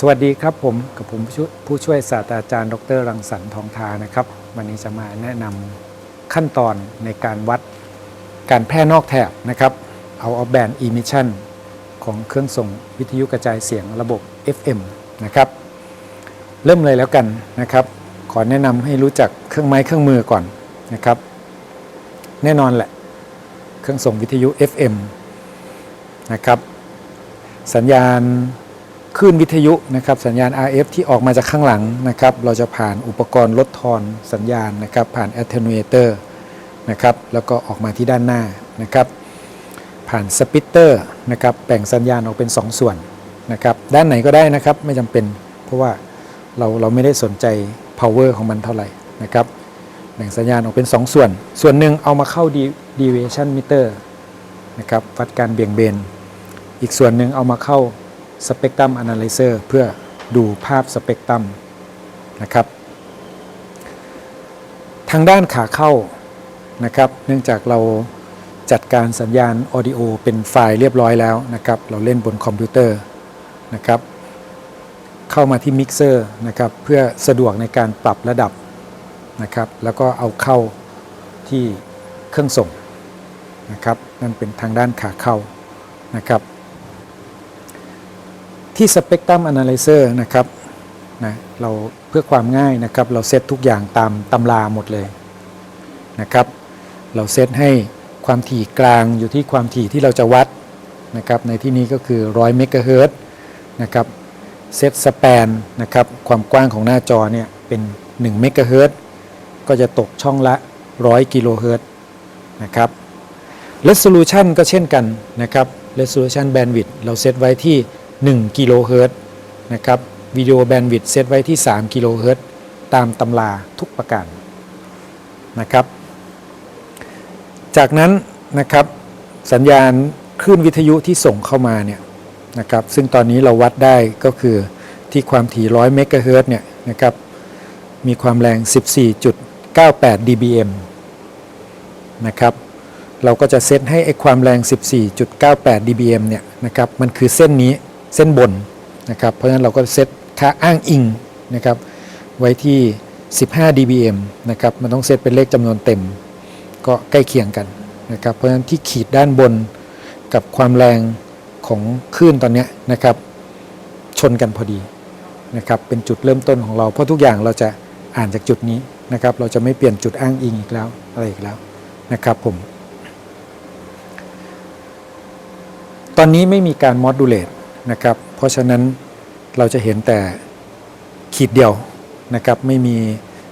สวัสดีครับผมกับผมผู้ช่วยศาสตราจารย์ ดรรังสรรค์ทองทานะครับ วันนี้จะมาแนะนำขั้นตอนในการวัดการแพร่นอกแถบนะครับเอาออฟแบน emission ของเครื่องส่งวิทยุกระจายเสียงระบบ FM นะครับ เริ่มเลยแล้วกันนะครับ ขอแนะนำให้รู้จักเครื่องไม้เครื่องมือก่อนนะครับ แน่นอนแหละ เครื่องส่งวิทยุ FM นะครับ สัญญาณ คลื่นวิทยุนะครับสัญญาณ RF ที่ออกมาจากข้างหลังนะครับเราจะผ่านอุปกรณ์ลดทอนสัญญาณนะครับผ่าน attenuator นะครับแล้วก็ออกมาที่ด้านหน้านะครับผ่านสปิตเตอร์นะครับแบ่งสัญญาณออกเป็น 2 ส่วนนะครับด้านไหนก็ได้นะครับไม่จำเป็น เพราะว่าเราเราไม่ได้สนใจ power ของมันเท่าไหร่นะครับแบ่งสัญญาณออกเป็น 2 ส่วน ส่วนหนึ่งเอามาเข้า deviation meter นะครับวัดการเบี่ยงเบน อีกส่วนหนึ่งเอามาเข้า Spectrum Analyzer เพื่อดูภาพสเปกตรัมนะครับ ทางด้านขาเข้านะครับ เนื่องจากเราจัดการสัญญาณออดิโอเป็นไฟล์เรียบร้อยแล้วนะครับ เราเล่นบนคอมพิวเตอร์นะครับ เข้ามาที่มิกเซอร์นะครับ เพื่อสะดวกในการปรับระดับนะครับ แล้วก็เอาเข้าที่เครื่องส่งนะครับ นั่นเป็นทางด้านขาเข้านะครับ ที่ Spectrum Analyzer นะครับนะเราเพื่อความง่ายนะครับ เราเซตทุกอย่างตามตำราหมดเลยนะครับ เราเซตให้ความถี่กลางอยู่ที่ความถี่ที่เราจะวัดนะครับ ในที่นี้ก็คือ 100 เมกะเฮิรตนะครับเซตสแปนนะครับความกว้างของหน้าจอเนี่ยเป็น1เมกะเฮิรตก็จะตกช่องละ 100 กิโลเฮิรตนะครับ Resolution ก็เช่นกันนะครับ Resolution Bandwidth เราเซตไว้ที่ 1กิโลเฮิรตซ์นะครับวิดีโอแบนด์วิดต์เซตไว้ที่ 3กิโลเฮิรตซ์ตามตำราทุกประการนะครับ จากนั้นนะครับสัญญาณคลื่นวิทยุที่ส่งเข้ามาเนี่ยนะครับซึ่งตอนนี้เราวัดได้ก็คือที่ความถี่100เมกะเฮิรตซ์เนี่ยนะครับมีความแรง 14.98 dBm นะครับเราก็จะเซตให้ไอความแรง 14.98 dBm เนี่ยนะครับมันคือเส้นนี้ เส้นบนนะครับ เพราะฉะนั้นเราก็เซตค่าอ้างอิงนะครับไว้ที่ 15 dBm นะครับ มันต้องเซตเป็นเลขจำนวนเต็ม ก็ใกล้เคียงกันนะครับ เพราะฉะนั้นที่ขีดด้านบนกับความแรงของคลื่นตอนนี้นะครับ ชนกันพอดีนะครับ เป็นจุดเริ่มต้นของเรา เพราะทุกอย่างเราจะอ่านจากจุดนี้นะครับ เราจะไม่เปลี่ยนจุดอ้างอิงอีกแล้วอะไรอีกแล้วนะครับผม ตอนนี้ไม่มีการมอดูเลต นะครับ เพราะฉะนั้นเราจะเห็นแต่ขีดเดียวนะครับไม่มี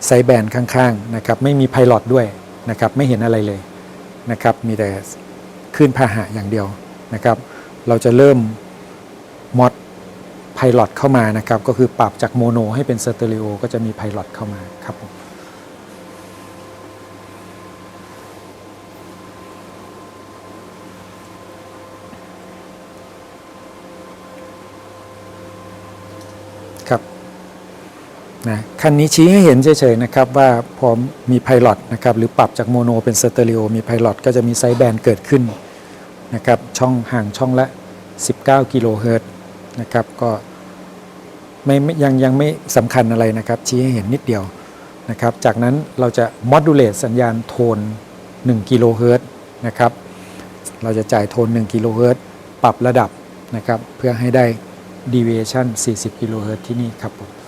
ไซแบนข้างๆนะครับไม่มีไพลอตด้วยนะครับไม่เห็นอะไรเลยนะครับมีแต่คลื่นพาหะอย่างเดียวนะครับเราจะเริ่มมอดไพลอตเข้ามานะครับก็คือปรับจากโมโนให้เป็นสเตอริโอก็จะมีไพลอตเข้ามาครับผม นะคันนี้ชี้ให้เห็นเฉยๆนะครับว่าพอมีไพลอตนะครับหรือปรับจากโมโนเป็นสเตอริโอมีไพลอตก็จะมีไซส์แบนเกิดขึ้นนะครับช่องห่างช่องละ 19 กิโลเฮิรตซ์นะครับก็ไม่ไม่ยังยังไม่สำคัญอะไรนะครับ ชี้ให้เห็นนิดเดียวนะครับจากนั้นเราจะมอดูเลตสัญญาณโทน 1 กิโลเฮิรตซ์นะครับเราจะจ่ายโทน 1 กิโลเฮิรตซ์ปรับระดับนะครับเพื่อให้ได้ deviation 40 กิโลเฮิรตซ์ที่นี่ครับผม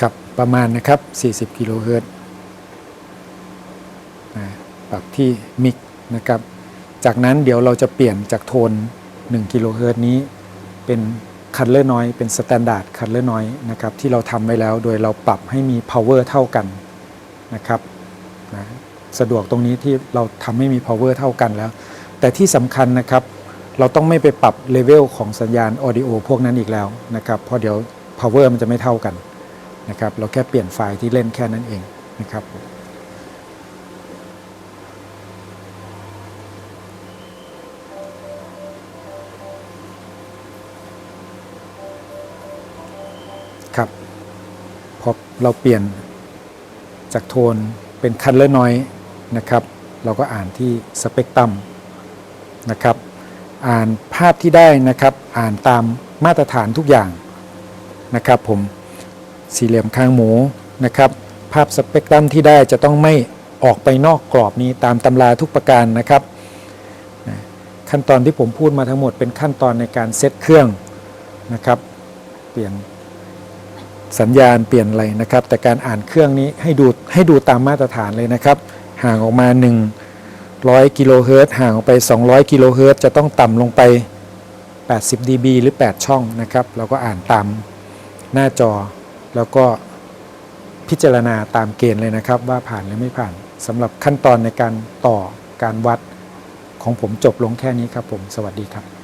ครับประมาณนะครับ 40 กิโลเฮิรตซ์ปรับที่มิกนะครับ จากนั้นเดี๋ยวเราจะเปลี่ยนจากโทน 1 กิโลเฮิรตซ์นี้ เป็นคันเลอร์น้อย เป็นสแตนดาร์ดคันเลอร์น้อยนะครับ ที่เราทำไว้แล้วโดยเราปรับให้มี power เท่ากันนะครับนะสะดวกตรงนี้ที่เราทำให้มี power เท่ากันแล้ว แต่ที่สำคัญนะครับ เราต้องไม่ไปปรับเลเวลของสัญญาณ audio พวกนั้นอีกแล้วนะครับ เพราะเดี๋ยว power มันจะไม่เท่ากัน นะครับ เราแค่เปลี่ยนไฟล์ที่เล่นแค่นั้นเองนะครับครับพอเราเปลี่ยนจากโทนเป็นคันเลอร์น้อยนะครับ เราก็อ่านที่สเปกตรัมนะครับ อ่านภาพที่ได้นะครับ อ่านตามมาตรฐานทุกอย่างนะครับผม สี่เหลี่ยมคางหมูนะครับภาพสเปกตรัมที่ได้จะต้องไม่ออกไปนอกกรอบนี้ตามตำราทุกประการนะครับ ขั้นตอนที่ผมพูดมาทั้งหมดเป็นขั้นตอนในการเซตเครื่องนะครับเปลี่ยนสัญญาณเปลี่ยนอะไรนะครับ แต่การอ่านเครื่องนี้ให้ดูให้ดูตามมาตรฐานเลยนะครับ ห่างออกมา 100 กิโลเฮิรตซ์ห่างออกไป 200 กิโลเฮิรตซ์จะต้องต่ำลงไป 80 dB หรือ 8 ช่องนะครับ เราก็อ่านตามหน้าจอ แล้วก็พิจารณาตามเกณฑ์เลยนะครับ ว่าผ่านหรือไม่ผ่านสำหรับขั้นตอนในการต่อการวัดของผมจบลงแค่นี้ครับผม สวัสดีครับ